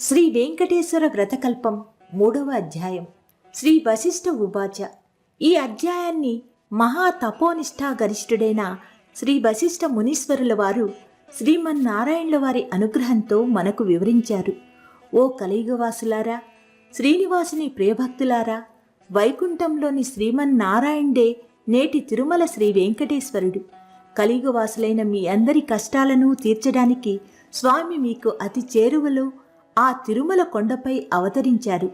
శ్రీ వెంకటేశ్వర వ్రతకల్పం మూడవ అధ్యాయం. శ్రీ వశిష్ఠ ఉపాచ. ఈ అధ్యాయాన్ని మహా తపోనిష్ఠా గరిష్ఠుడైన శ్రీ వశిష్ఠ మునీశ్వరుల వారు శ్రీమన్నారాయణుల వారి అనుగ్రహంతో మనకు వివరించారు. ఓ కలియుగవాసులారా శ్రీనివాసుని ప్రియభక్తులారా వైకుంఠంలోని శ్రీమన్నారాయణుడే నేటి తిరుమల శ్రీ వెంకటేశ్వరుడు. కలియుగవాసులైన మీ అందరి కష్టాలను తీర్చడానికి స్వామి మీకు అతి చేరువలో ఆ తిరుమల కొండపై అవతరించారు.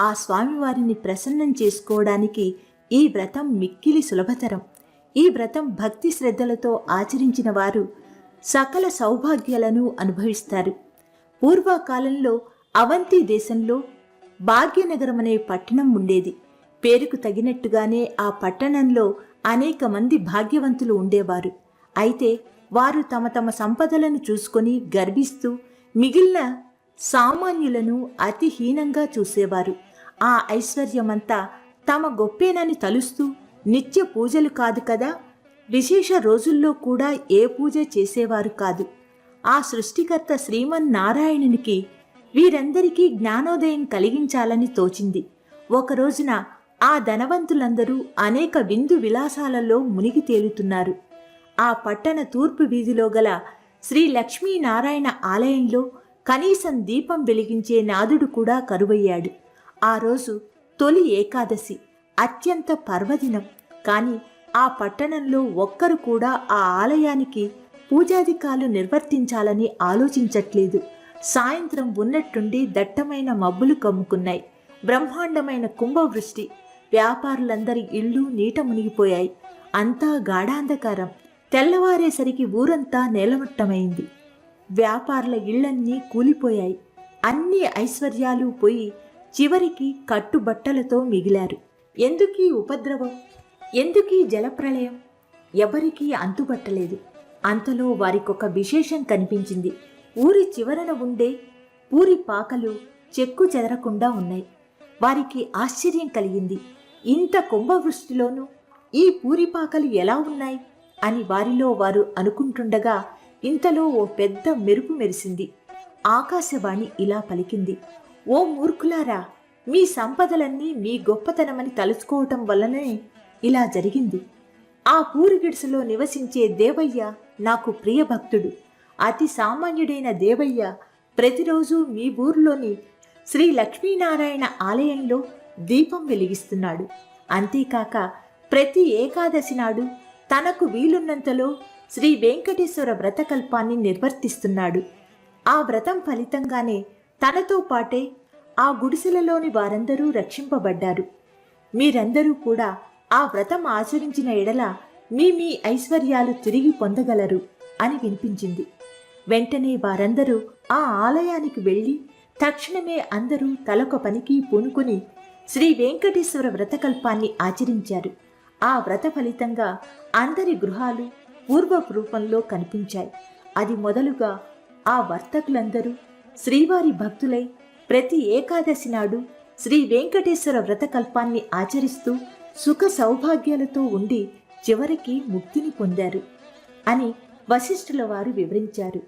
ఆ స్వామివారిని ప్రసన్నం చేసుకోవడానికి ఈ వ్రతం మిక్కిలి సులభతరం. ఈ వ్రతం భక్తి శ్రద్ధలతో ఆచరించిన వారు సకల సౌభాగ్యాలను అనుభవిస్తారు. పూర్వకాలంలో అవంతి దేశంలో భాగ్యనగరం అనే పట్టణం ఉండేది. పేరుకు తగినట్టుగానే ఆ పట్టణంలో అనేక మంది భాగ్యవంతులు ఉండేవారు. అయితే వారు తమ తమ సంపదలను చూసుకొని గర్విస్తూ మిగిలిన సామాన్యులను అతి హీనంగా చూసేవారు. ఆ ఐశ్వర్యమంతా తమ గొప్పేనని తలుస్తూ నిత్య పూజలు కాదు కదా? విశేష రోజుల్లో కూడా ఏ పూజ చేసేవారు కాదు. ఆ సృష్టికర్త శ్రీమన్నారాయణునికి వీరందరికీ జ్ఞానోదయం కలిగించాలని తోచింది. ఒక రోజున ఆ ధనవంతులందరూ అనేక విందు విలాసాలలో మునిగి తేలుతున్నారు. ఆ పట్టణ తూర్పు వీధిలో గల శ్రీ లక్ష్మీనారాయణ ఆలయంలో కనీసం దీపం వెలిగించే నాదుడు కూడా కరువయ్యాడు. ఆ రోజు తొలి ఏకాదశి అత్యంత పర్వదినం. కాని ఆ పట్టణంలో ఒక్కరు కూడా ఆ ఆలయానికి పూజాధికాలు నిర్వర్తించాలని ఆలోచించట్లేదు. సాయంత్రం ఉన్నట్టుండి దట్టమైన మబ్బులు కమ్ముకున్నాయి. బ్రహ్మాండమైన కుంభవృష్టి వ్యాపారులందరి ఇళ్ళు నీట మునిగిపోయాయి. అంతా గాఢాంధకారం. తెల్లవారేసరికి ఊరంతా నేలమట్టమైంది. వ్యాపారుల ఇళ్ళన్నీ కూలిపోయాయి. అన్ని ఐశ్వర్యాలు పోయి చివరికి కట్టుబట్టలతో మిగిలారు. ఎందుకీ ఉపద్రవం? ఎందుకీ జలప్రళయం ఎవరికీ అంతుబట్టలేదు. అంతలో వారికొక విశేషం కనిపించింది. ఊరి చివరన ఉండే ఊరి పాకలు చెక్కు చెదరకుండా ఉన్నాయి. వారికి ఆశ్చర్యం కలిగింది. ఇంత కుంభవృష్టిలోనూ ఈ పూరిపాకలు ఎలా ఉన్నాయి? అని వారిలో వారు అనుకుంటుండగా ఇంతలో ఓ పెద్ద మెరుపు మెరిసింది. ఆకాశవాణి ఇలా పలికింది. ఓ మూర్ఖులారా మీ సంపదలన్నీ మీ గొప్పతనమని తలుచుకోవటం వల్లనే ఇలా జరిగింది. ఆ పూరిగిడుసులో నివసించే దేవయ్య నాకు ప్రియ భక్తుడు అతి సామాన్యుడైన దేవయ్య ప్రతిరోజు మీ ఊరిలోని శ్రీ లక్ష్మీనారాయణ ఆలయంలో దీపం వెలిగిస్తున్నాడు. అంతేకాక ప్రతి ఏకాదశి నాడు తనకు వీలున్నంతలో శ్రీ వెంకటేశ్వర వ్రతకల్పాన్ని నిర్వర్తిస్తున్నాడు. ఆ వ్రతం ఫలితంగానే తనతో పాటే ఆ గుడిసెలలోని వారందరూ రక్షింపబడ్డారు. మీరందరూ కూడా ఆ వ్రతం ఆచరించిన ఎడల మీ మీ ఐశ్వర్యాలు తిరిగి పొందగలరు అని వినిపించింది. వెంటనే వారందరూ ఆ ఆలయానికి వెళ్ళి తక్షణమే అందరూ తలొక పనికి పూనుకుని శ్రీ వెంకటేశ్వర వ్రతకల్పాన్ని ఆచరించారు. ఆ వ్రత ఫలితంగా అందరి గృహాలు పూర్వపు రూపంలో కనిపించాయి. అది మొదలుగా ఆ వర్తకులందరూ శ్రీవారి భక్తులై ప్రతి ఏకాదశి నాడు శ్రీ వెంకటేశ్వర వ్రతకల్పాన్ని ఆచరిస్తూ సుఖ సౌభాగ్యాలతో ఉండి చివరికి ముక్తిని పొందారు అని వశిష్ఠుల వారు వివరించారు.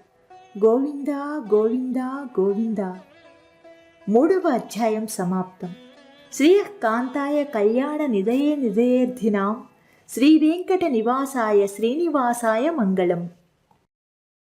గోవిందా గోవిందా గోవిందా. మూడవ అధ్యాయం సమాప్తం. శ్రీయకాంతాయ కళ్యాణ నిదయే శ్రీ వెంకట నివాసాయ శ్రీనివాసాయ మంగళం.